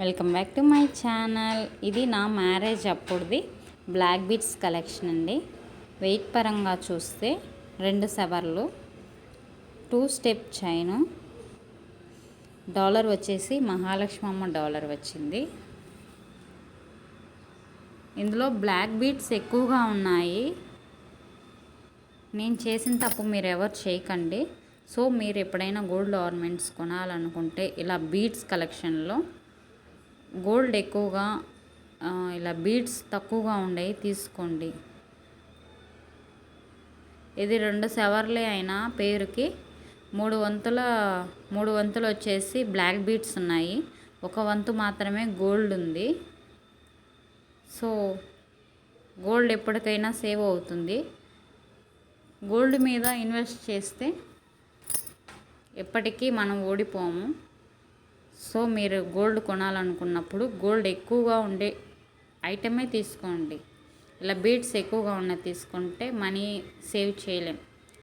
Welcome back to my channel. ఇది నా marriage అప్పుడుది. బ్లాక్ బీట్స్ కలెక్షన్ అండి. వెయిట్ పరంగా చూస్తే రెండు సెవర్లు టూ స్టెప్ చైను డాలర్ వచ్చేసి మహాలక్ష్మమ్మ డాలర్ వచ్చింది. ఇందులో బ్లాక్ బీట్స్ ఎక్కువగా ఉన్నాయి. నేను చేసిన తప్పు మీరు ఎవరు చేయకండి. సో మీరు ఎప్పుడైనా గోల్డ్ ఆర్నమెంట్స్ కొనాలనుకుంటే ఇలా బీట్స్ కలెక్షన్లో గోల్డ్ ఎక్కువగా ఇలా బీడ్స్ తక్కువగా ఉండేవి తీసుకోండి. ఇది రెండు సెవర్లే అయినా పేరుకి మూడు వంతుల మూడు వంతులు వచ్చేసి బ్లాక్ బీడ్స్ ఉన్నాయి. ఒక వంతు మాత్రమే గోల్డ్ ఉంది. సో గోల్డ్ ఎప్పటికైనా సేవ్ అవుతుంది. గోల్డ్ మీద ఇన్వెస్ట్ చేస్తే ఎప్పటికీ మనం ఓడిపోము. సో మీరు గోల్డ్ కొనాలనుకున్నప్పుడు గోల్డ్ ఎక్కువగా ఉండే ఐటమే తీసుకోండి. ఇలా బీట్స్ ఎక్కువగా ఉన్నది తీసుకుంటే మనీ సేవ్ చేయలేం.